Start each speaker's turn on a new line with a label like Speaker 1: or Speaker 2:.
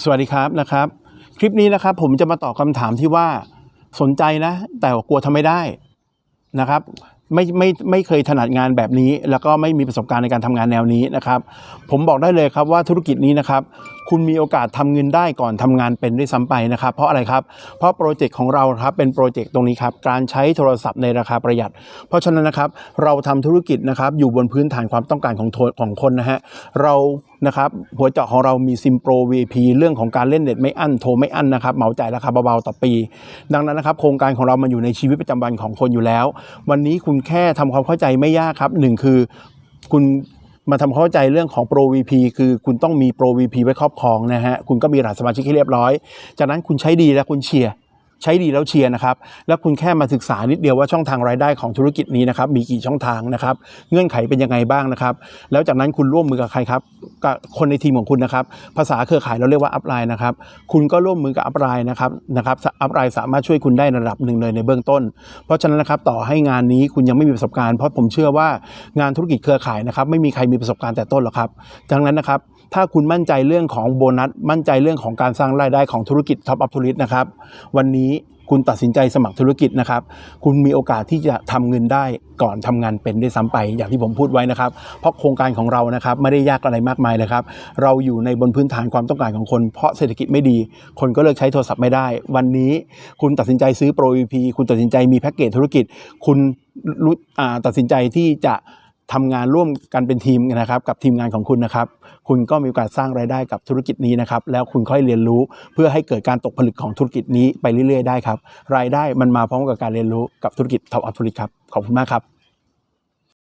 Speaker 1: สวัสดีครับนะครับ คลิปนี้นะครับผมจะมาตอบคำถามที่ว่าสนใจนะ แต่ว่ากลัวทำไม่ได้นะครับ ไม่ไม่ไม่เคยถนัดงานแบบนี้ แล้วก็ไม่มีประสบการณ์ในการทำงานแนวนี้นะครับ ผมบอกได้เลยครับว่าธุรกิจนี้นะครับ คุณมีโอกาสทำเงินได้ก่อนทำงานเป็นด้วยซ้ำไปนะครับ เพราะอะไรครับ เพราะโปรเจกต์ของเราครับเป็นโปรเจกต์ตรงนี้ครับการใช้โทรศัพท์ในราคาประหยัด เพราะฉะนั้นนะครับเราทำธุรกิจนะครับอยู่บนพื้นฐานความต้องการของของคนนะฮะเรา นะครับหัวเจาะของเรามีซิมโปร VP เรื่องของการเล่นเน็ตไม่อั้นโทรไม่อั้นนะครับเหมาจ่ายราคาเบาๆต่อปี ดังนั้นนะครับโครงการของเรามันอยู่ในชีวิตประจำวันของคนอยู่แล้ว วันนี้คุณแค่ทำความเข้าใจไม่ยากครับหนึ่งคือคุณมาทำความเข้าใจเรื่องของ Pro VP คือคุณต้องมี Pro VP ไว้ครอบครองนะฮะ คุณก็มีรหัสสมาชิกให้เรียบร้อย จากนั้นคุณใช้ดีแล้วคุณเชียร์ ใช้ดีแล้วเชียร์นะครับ แล้วคุณแค่มาศึกษานิดเดียวว่าช่องทางรายได้ของธุรกิจนี้นะครับ มีกี่ช่องทางนะครับ เงื่อนไขเป็นยังไงบ้างนะครับ แล้วจากนั้นคุณร่วมมือกับใครครับกับคนในทีมของคุณนะครับ ภาษาเครือข่ายเราเรียกว่าอัพไลน์นะครับ คุณก็ร่วมมือกับอัพไลน์นะครับนะครับอัพไลน์สามารถช่วยคุณได้ระดับหนึ่งเลยในเบื้องต้น เพราะฉะนั้นนะครับต่อให้งานนี้คุณยังไม่มีประสบการณ์เพราะผมเชื่อว่างานธุรกิจเครือข่ายนะครับไม่มีใครมีประสบการณ์แต่ต้นหรอกครับดังนั้นนะครับ ถ้าคุณมั่นใจเรื่องของโบนัส มั่นใจเรื่องของการสร้างรายได้ของธุรกิจท็อปอัพธุรกิจนะครับ วันนี้คุณตัดสินใจสมัครธุรกิจนะครับ คุณมีโอกาสที่จะทำเงินได้ก่อนทำงานเป็นได้ซ้ำไป อย่างที่ผมพูดไว้นะครับ เพราะโครงการของเรานะครับไม่ได้ยากอะไรมากมายเลยครับ เราอยู่ในบนพื้นฐานความต้องการของคน เพราะเศรษฐกิจไม่ดี คนก็เลิกใช้โทรศัพท์ไม่ได้ วันนี้คุณตัดสินใจซื้อโปร VP คุณตัดสินใจมีแพ็กเกจธุรกิจ คุณตัดสินใจที่จะ ทำงานร่วมกันเป็นทีมนะครับ กับทีมงานของคุณนะครับ คุณก็มีโอกาสสร้างรายได้กับธุรกิจนี้นะครับ แล้วคุณค่อยเรียนรู้เพื่อให้เกิดการตกผลึกของธุรกิจนี้ไปเรื่อย ๆ ได้ครับ รายได้มันมาพร้อมกับการเรียนรู้กับธุรกิจท็อปอัพธุรกิจครับ ขอบคุณมากครับ